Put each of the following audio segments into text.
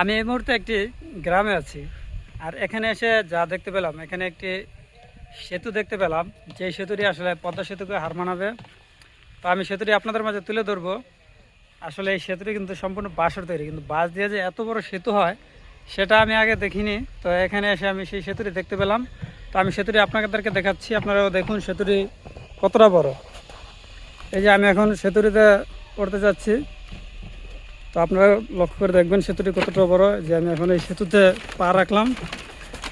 আমি এই মুহূর্তে একটি গ্রামে আছি। আর এখানে এসে যা দেখতে পেলাম, এখানে একটি সেতু দেখতে পেলাম। যে সেতুটি আসলে পদ্মা সেতুকে হার মানাবে। তো আমি সেতুটি আপনাদের মাঝে তুলে ধরবো। আসলে এই সেতুটি কিন্তু সম্পূর্ণ বাঁশের তৈরি, কিন্তু বাঁশ দিয়ে যে এত বড় সেতু হয়, সেটা আমি আগে দেখিনি। তো এখানে এসে আমি সেই সেতুটি দেখতে পেলাম। তো আমি সেতুটি আপনাদেরকে দেখাচ্ছি। আপনারাও দেখুন সেতুটি কতটা বড়। এই যে আমি এখন সেতুটিতে পড়তে যাচ্ছি। তো আপনারা লক্ষ্য করে দেখবেন সেতুটি কতটা বড়, যে আমি এখন এই সেতুতে পা রাখলাম।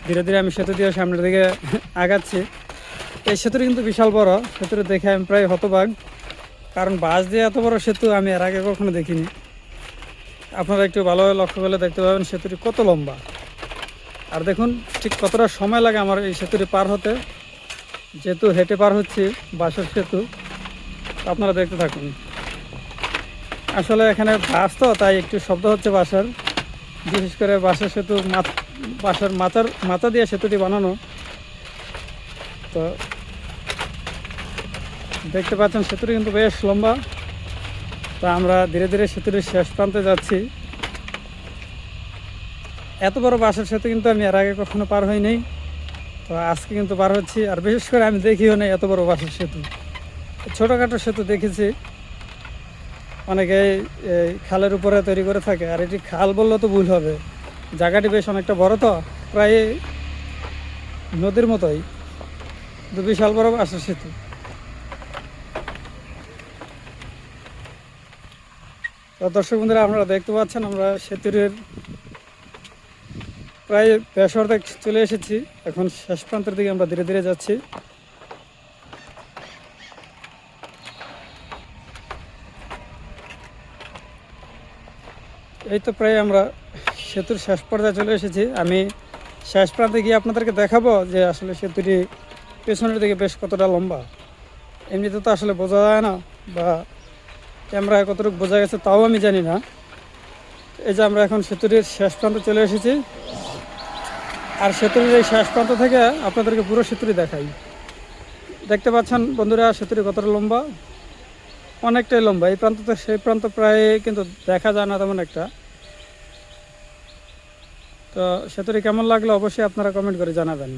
ধীরে ধীরে আমি সেতু দিয়ে সামনের দিকে আগাচ্ছি। এই সেতুটি কিন্তু বিশাল বড়, সেতুটি দেখে আমি প্রায় হতবাগ কারণ বাস দিয়ে এত বড় সেতু আমি এর আগে কখনো দেখিনি। আপনারা একটু ভালোভাবে লক্ষ্য করলে দেখতে পাবেন সেতুটি কত লম্বা। আর দেখুন, ঠিক কতটা সময় লাগে আমার এই সেতুটি পার হতে। যেহেতু হেঁটে পার হচ্ছি বাসের সেতু আপনারা দেখতে থাকুন। আসলে এখানে বাস তো, তাই একটু শব্দ হচ্ছে বাসার। বিশেষ করে বাসের সেতু বাসার মাথার, মাথা দিয়ে সেতুটি বানানো। তো দেখতে পাচ্ছেন, সেতুটি কিন্তু বেশ লম্বা। তো আমরা ধীরে ধীরে সেতুটির শেষ প্রান্তে যাচ্ছি। এত বড় বাসের সেতু কিন্তু আমি এর আগে কখনো পার হইনি তো আজকে কিন্তু পার হচ্ছি। আর বিশেষ করে আমি দেখিও নেই এত বড় বাসের সেতু। ছোটোখাটো সেতু দেখেছি। অনেকে খালের উপরে তৈরি করে থাকে। আর এটি খাল বললে তো ভুল হবে। জায়গাটি বেশ অনেকটা বড় তো, প্রায় নদীর মতোই। দু বিশাল বড় বাসের সেতু তো দর্শক বন্ধুরা, আপনারা দেখতে পাচ্ছেন আমরা সেতুর প্রায় বেশ অর্ধেক চলে এসেছি। এখন শেষ প্রান্তের দিকে আমরা ধীরে ধীরে যাচ্ছি। এই তো প্রায় আমরা সেতুর শেষ পর্যায়ে চলে এসেছি। আমি শেষ প্রান্তে গিয়ে আপনাদেরকে দেখাবো যে আসলে সেতুটি পেছনের দিকে বেশ কতটা লম্বা। এমনিতে তো আসলে বোঝা যায় না বা ক্যামেরায় কতটুকু বোঝা গেছে তাও আমি জানি না। এই যে আমরা এখন সেতুটির শেষ প্রান্তে চলে এসেছি। আর সেতুর এই শেষ প্রান্ত থেকে আপনাদেরকে পুরো সেতুটি দেখাই। দেখতে পাচ্ছেন বন্ধুরা, সেতুটি কতটা লম্বা? অনেকটাই লম্বা। এই প্রান্ত তো, সেই প্রান্ত প্রায় কিন্তু দেখা যায় না তেমন একটা। তো সেতুটি কেমন লাগল অবশ্যই আপনারা কমেন্ট করে জানাবেন।